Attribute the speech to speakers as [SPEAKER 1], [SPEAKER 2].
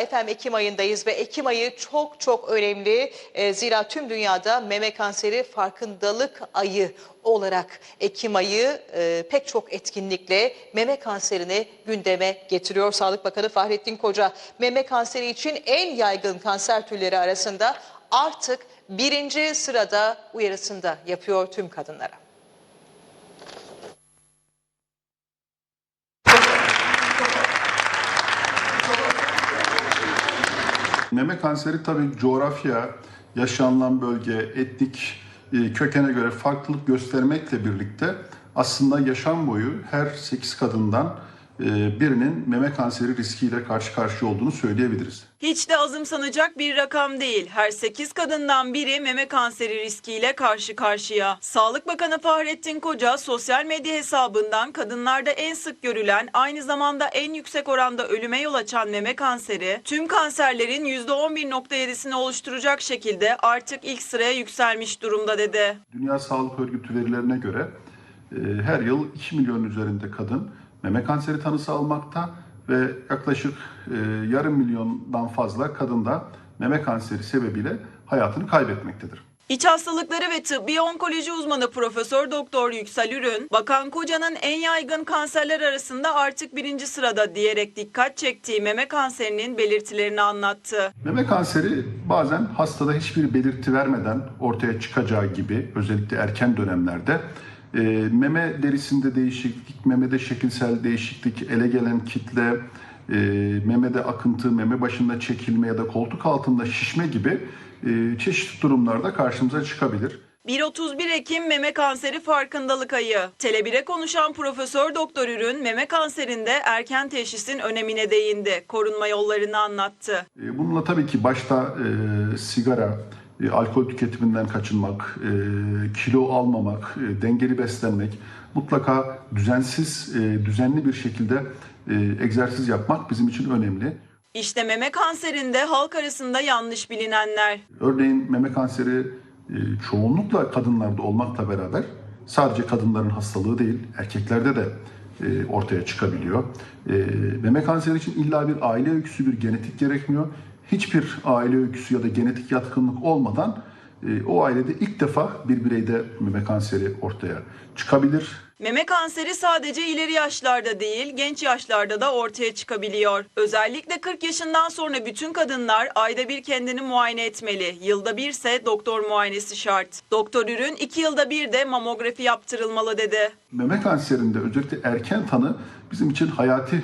[SPEAKER 1] Efendim Ekim ayındayız ve Ekim ayı çok çok önemli. E, zira tüm dünyada meme kanseri farkındalık ayı olarak Ekim ayı e, pek çok etkinlikle meme kanserini gündeme getiriyor. Sağlık Bakanı Fahrettin Koca meme kanseri için en yaygın kanser türleri arasında artık birinci sırada uyarısında yapıyor tüm kadınlara.
[SPEAKER 2] Meme kanseri tabii coğrafya, yaşanılan bölge, etnik e, kökene göre farklılık göstermekle birlikte aslında yaşam boyu her 8 kadından birinin meme kanseri riskiyle karşı karşıya olduğunu söyleyebiliriz.
[SPEAKER 3] Hiç de azımsanacak bir rakam değil. Her 8 kadından biri meme kanseri riskiyle karşı karşıya. Sağlık Bakanı Fahrettin Koca sosyal medya hesabından kadınlarda en sık görülen, aynı zamanda en yüksek oranda ölüme yol açan meme kanseri, tüm kanserlerin %11.7'sini oluşturacak şekilde artık ilk sıraya yükselmiş durumda dedi.
[SPEAKER 2] Dünya Sağlık Örgütü verilerine göre e, her yıl 2 milyon üzerinde kadın meme kanseri tanısı almakta ve yaklaşık e, yarım milyondan fazla kadın da meme kanseri sebebiyle hayatını kaybetmektedir.
[SPEAKER 3] İç hastalıkları ve tıbbi onkoloji uzmanı Profesör Doktor Yüksel Ürün, Bakan Koca'nın en yaygın kanserler arasında artık birinci sırada diyerek dikkat çektiği meme kanserinin belirtilerini anlattı.
[SPEAKER 2] Meme kanseri bazen hastada hiçbir belirti vermeden ortaya çıkacağı gibi özellikle erken dönemlerde e, meme derisinde değişiklik, memede şekilsel değişiklik, ele gelen kitle, e, memede akıntı, meme başında çekilme ya da koltuk altında şişme gibi e, çeşitli durumlarda karşımıza çıkabilir.
[SPEAKER 3] 1-31 Ekim Meme Kanseri Farkındalık Ayı. Tele1'e konuşan Profesör Doktor Ürün, meme kanserinde erken teşhisin önemine değindi. Korunma yollarını anlattı.
[SPEAKER 2] E, Bununla tabii ki başta e, sigara, e, alkol tüketiminden kaçınmak, e, kilo almamak, e, dengeli beslenmek, mutlaka düzensiz, e, düzenli bir şekilde e, egzersiz yapmak bizim için önemli.
[SPEAKER 3] İşte meme kanserinde halk arasında yanlış bilinenler.
[SPEAKER 2] Örneğin meme kanseri e, çoğunlukla kadınlarda olmakla beraber sadece kadınların hastalığı değil, erkeklerde de e, ortaya çıkabiliyor. E, Meme kanseri için illa bir aile öyküsü, bir genetik gerekmiyor. Hiçbir aile öyküsü ya da genetik yatkınlık olmadan e, o ailede ilk defa bir bireyde meme kanseri ortaya çıkabilir.
[SPEAKER 3] Meme kanseri sadece ileri yaşlarda değil, genç yaşlarda da ortaya çıkabiliyor. Özellikle 40 yaşından sonra bütün kadınlar ayda bir kendini muayene etmeli. Yılda bir ise doktor muayenesi şart. Doktor Ürün 2 yılda bir de mamografi yaptırılmalı dedi.
[SPEAKER 2] Meme kanserinde özellikle erken tanı bizim için hayati